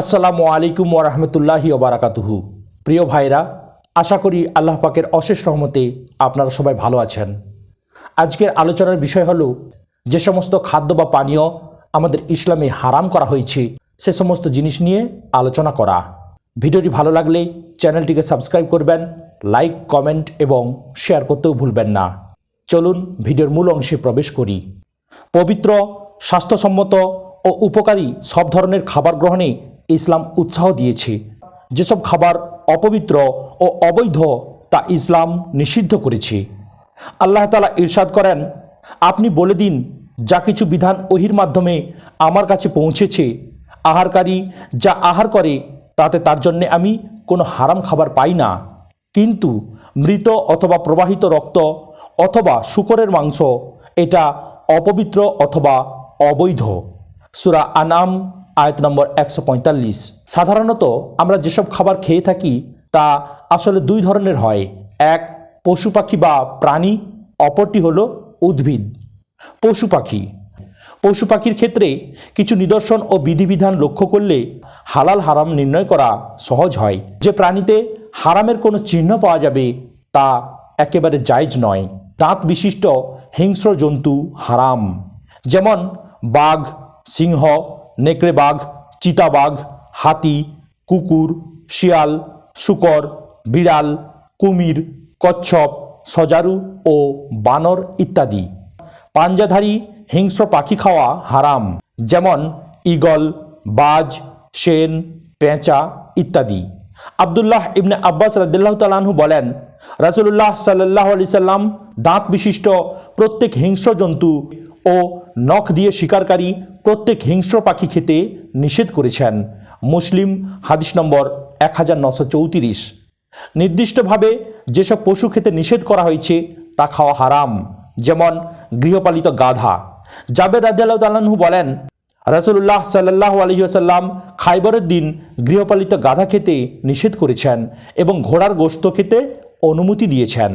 আসসালামু আলাইকুম ওরহমতুল্লাহি ওবারাকাতুহু প্রিয় ভাইরা, আশা করি আল্লাহ পাকের অশেষ রহমতে আপনারা সবাই ভালো আছেন। আজকের আলোচনার বিষয় হলো, যে সমস্ত খাদ্য বা পানীয় আমাদের ইসলামে হারাম করা হয়েছে, সে সমস্ত জিনিস নিয়ে আলোচনা করা। ভিডিওটি ভালো লাগলে চ্যানেলটিকে সাবস্ক্রাইব করবেন, লাইক, কমেন্ট এবং শেয়ার করতেও ভুলবেন না। চলুন ভিডিওর মূল অংশে প্রবেশ করি। পবিত্র, স্বাস্থ্যসম্মত ও উপকারী সব ধরনের খাবার গ্রহণে ইসলাম উৎসাহ দিয়েছে। যেসব খাবার অপবিত্র ও অবৈধ তা ইসলাম নিষিদ্ধ করেছে। আল্লাহ তালা ইরশাদ করেন, আপনি বলে দিন, যা কিছু বিধান ওহির মাধ্যমে আমার কাছে পৌঁছেছে, আহারকারী যা আহার করে, তাতে তার জন্যে আমি কোনো হারাম খাবার পাই না। কিন্তু মৃত অথবা প্রবাহিত রক্ত অথবা শুকরের মাংস, এটা অপবিত্র অথবা অবৈধ। সুরা আনাম আয়াত নম্বর একশো পঁয়তাল্লিশ। সাধারণত আমরা যেসব খাবার খেয়ে থাকি, তা আসলে দুই ধরনের হয়। এক, পশু পাখি বা প্রাণী, অপরটি হল উদ্ভিদ। পশু পাখি। পশু পাখির ক্ষেত্রে কিছু নিদর্শন ও বিধিবিধান লক্ষ্য করলে হালাল হারাম নির্ণয় করা সহজ হয়। যে প্রাণীতে হারামের কোনো চিহ্ন পাওয়া যাবে, তা একেবারে জায়জ নয়। দাঁত বিশিষ্ট হিংস্র জন্তু হারাম। যেমন বাঘ, সিংহ নেকড়ে বাঘ চিতাবাঘ হাতি, কুকুর, শিয়াল, শুকর, বিড়াল, কুমির, কচ্ছপ, সজারু ও বানর ইত্যাদি। পাঞ্জাধারী হিংস্র পাখি খাওয়া হারাম, যেমন ঈগল, বাজ, সেন, পেঁচা ইত্যাদি। আবদুল্লাহ ইবনে আব্বাস রাদিল্লাহ তালাহু বলেন রাসুল্লাহ সাল্লাহ আলি সাল্লাম দাঁত বিশিষ্ট প্রত্যেক হিংস্র জন্তু ও নখ দিয়ে শিকারকারী প্রত্যেক হিংস্র পাখি খেতে নিষেধ করেছেন। মুসলিম হাদিস নম্বর এক হাজার নশো চৌত্রিশ। নির্দিষ্টভাবে যেসব পশু খেতে নিষেধ করা হয়েছে, তা খাওয়া হারাম, যেমন গৃহপালিত গাধা। জাবের রাজিয়াল্লাহ তাল্লাহু বলেন রাসুল্লাহ সাল্লাহ আলহিহাসাল্লাম খাইবরের দিন গৃহপালিত গাধা খেতে নিষেধ করেছেন এবং ঘোড়ার গোশত খেতে অনুমতি দিয়েছেন।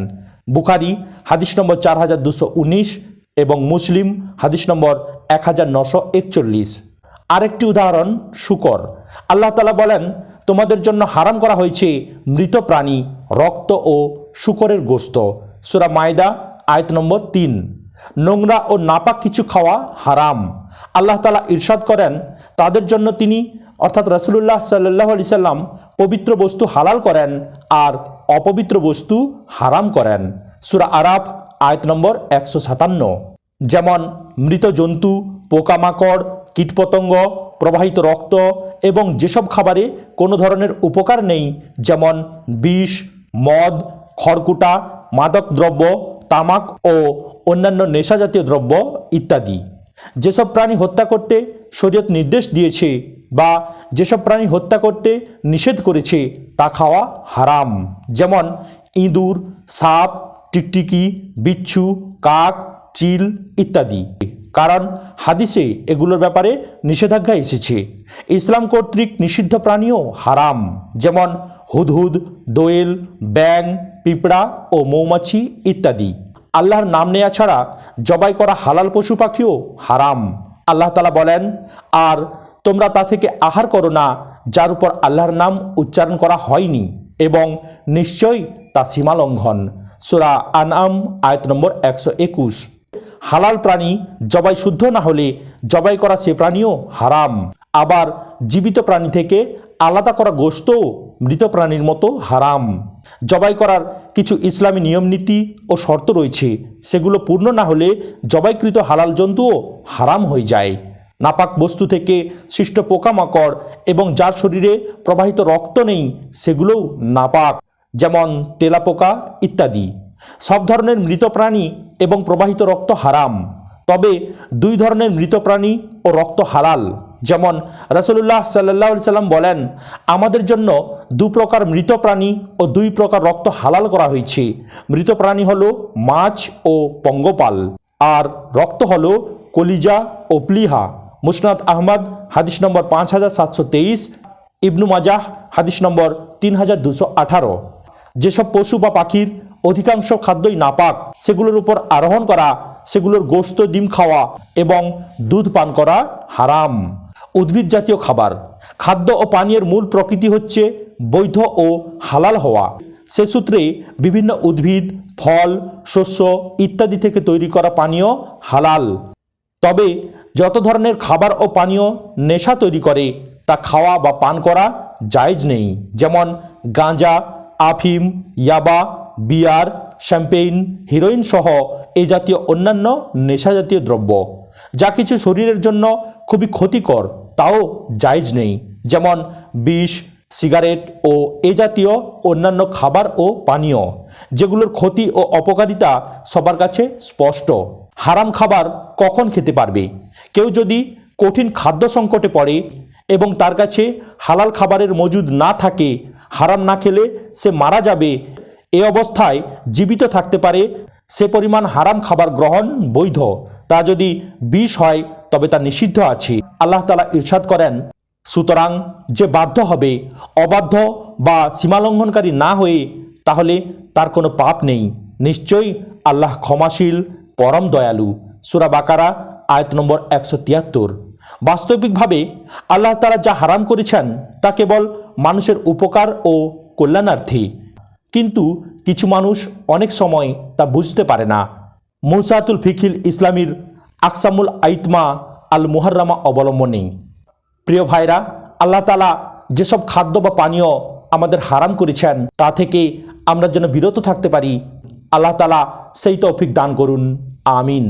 বুখারি হাদিস নম্বর চার হাজার দুশো উনিশ এবং মুসলিম, হাদিস নম্বর এক হাজার নশো একচল্লিশ। আরেকটি উদাহরণ, শুকর। আল্লাহ তালা বলেন, তোমাদের জন্য হারাম করা হয়েছে মৃত প্রাণী, রক্ত ও শুকরের গোস্ত। সুরা মায়দা, আয়ত নম্বর তিন। নোংরা ও নাপাক কিছু খাওয়া হারাম। আল্লাহ তালা ইরশাদ করেন, তাদের জন্য তিনি, অর্থাৎ রসুল্লাহ সাল্লাহ আলি সাল্লাম, পবিত্র বস্তু হালাল করেন আর অপবিত্র বস্তু হারাম করেন। সুরা আরাফ, আয়ত নম্বর একশো সাতান্ন। যেমন মৃত জন্তু পোকামাকড়, কীটপতঙ্গ, প্রবাহিত রক্ত এবং যেসব খাবারে কোনো ধরনের উপকার নেই, যেমন বিষ, মদ, খড়কুটা, মাদক দ্রব্য, তামাক ও অন্যান্য নেশাজাতীয় দ্রব্য ইত্যাদি। যেসব প্রাণী হত্যা করতে শরীয়ত নির্দেশ দিয়েছে বা যেসব প্রাণী হত্যা করতে নিষেধ করেছে, তা খাওয়া হারাম। যেমন ইঁদুর, সাপ, টিকটিকি, বিচ্ছু, কাক চিল ইত্যাদি। কারণ হাদিসে এগুলোর ব্যাপারে নিষেধাজ্ঞা এসেছে। ইসলাম কর্তৃক নিষিদ্ধ প্রাণীও হারাম। যেমন হুদহুদ, দোয়েল ব্যাং পিঁপড়া ও মৌমাছি ইত্যাদি। আল্লাহর নাম নেয়া ছাড়া জবাই করা হালাল পশু পাখিও হারাম। আল্লাহ তালা বলেন, আর তোমরা তা থেকে আহার করো না, যার উপর আল্লাহর নাম উচ্চারণ করা হয়নি এবং নিশ্চয়ই তা সীমালঙ্ঘন। সুরা আনআম, আয়াত নম্বর একশো একুশ। হালাল প্রাণী জবাই শুদ্ধ না হলে জবাই করা সে প্রাণীও হারাম। আবার জীবিত প্রাণী থেকে আলাদা করা গোস্তও মৃত প্রাণীর মতো হারাম। জবাই করার কিছু ইসলামী নিয়ম নীতি ও শর্ত রয়েছে। সেগুলো পূর্ণ না হলে জবাইকৃত হালাল জন্তুও হারাম হয়ে যায়। নাপাক বস্তু থেকে সৃষ্ট পোকামাকড় এবং যার শরীরে প্রবাহিত রক্ত নেই, সেগুলোও নাপাক। যেমন তেলাপোকা ইত্যাদি। সব ধরনের মৃত প্রাণী এবং প্রবাহিত রক্ত হারাম। তবে দুই ধরনের মৃত প্রাণী ও রক্ত হালাল। যেমন রাসুল্লাহ সাল্লাহ সাল্লাম বলেন, আমাদের জন্য দু প্রকার মৃত প্রাণী ও দুই প্রকার রক্ত হালাল করা হয়েছে। মৃত প্রাণী হলো মাছ ও পঙ্গপাল, আর রক্ত হলো কলিজা ও প্লিহা। মুসনাদ আহমদ, হাদিস নম্বর পাঁচ হাজার সাতশো তেইশ। ইবনু মাজাহ, হাদিস নম্বর তিন হাজার দুশো আঠারো। যেসব পশু বা পাখির অধিকাংশ খাদ্যই নাপাক। সেগুলোর উপর আরোহণ করা, সেগুলোর গোস্ত, ডিম খাওয়া এবং দুধ পান করা হারাম। উদ্ভিদ জাতীয় খাবার। খাদ্য ও পানীয়ের মূল প্রকৃতি হচ্ছে বৈধ ও হালাল হওয়া। সে সূত্রে বিভিন্ন উদ্ভিদ, ফল, শস্য ইত্যাদি থেকে তৈরি করা পানীয় হালাল। তবে যত ধরনের খাবার ও পানীয় নেশা তৈরি করে, তা খাওয়া বা পান করা জায়েজ নেই। যেমন গাঁজা, আফিম, ইয়াবা বিয়ার, শ্যাম্পেইন, হিরোইন সহ এই জাতীয় অন্যান্য নেশা জাতীয় দ্রব্য। যা কিছু শরীরের জন্য খুবই ক্ষতিকর, তাও জায়েজ নেই। যেমন বিষ, সিগারেট ও এ জাতীয় অন্যান্য খাবার ও পানীয়, যেগুলোর ক্ষতি ও অপকারিতা সবার কাছে স্পষ্ট। হারাম খাবার কখন খেতে পারবে? কেউ যদি কঠিন খাদ্য সংকটে পড়ে এবং তার কাছে হালাল খাবারের মজুদ না থাকে, হারাম না খেলে সে মারা যাবে এ অবস্থায় জীবিত থাকতে পারে, সে পরিমাণ হারাম খাবার গ্রহণ বৈধ। তা যদি বিষ হয়, তবে তা নিষিদ্ধ আছে। আল্লাহ তালা ইরশাদ করেন, সুতরাং যে বাধ্য হবে, অবাধ্য বা সীমালঙ্ঘনকারী না হয়ে, তাহলে তার কোনো পাপ নেই। নিশ্চয়ই আল্লাহ ক্ষমাশীল, পরম দয়ালু। সুরা বাকারা, আয়াত নম্বর একশো তিয়াত্তর। বাস্তবিকভাবে আল্লাহ তারা যা হারাম করেছেন, তা কেবল মানুষের উপকার ও কল্যাণার্থী। কিন্তু কিছু মানুষ অনেক সময় তা বুঝতে পারে না। মুসাতুল ফিখিল ইসলামীর আকসামুল আইতমা আল মুহাররামা অবলম্বনেই প্রিয় ভাইরা, আল্লাহ তালা যেসব খাদ্য বা পানীয় আমাদের হারাম করেছেন, তা থেকে আমরা যেন বিরত থাকতে পারি, আল্লাহ তালা সেই তৌফিক দান করুন। আমিন।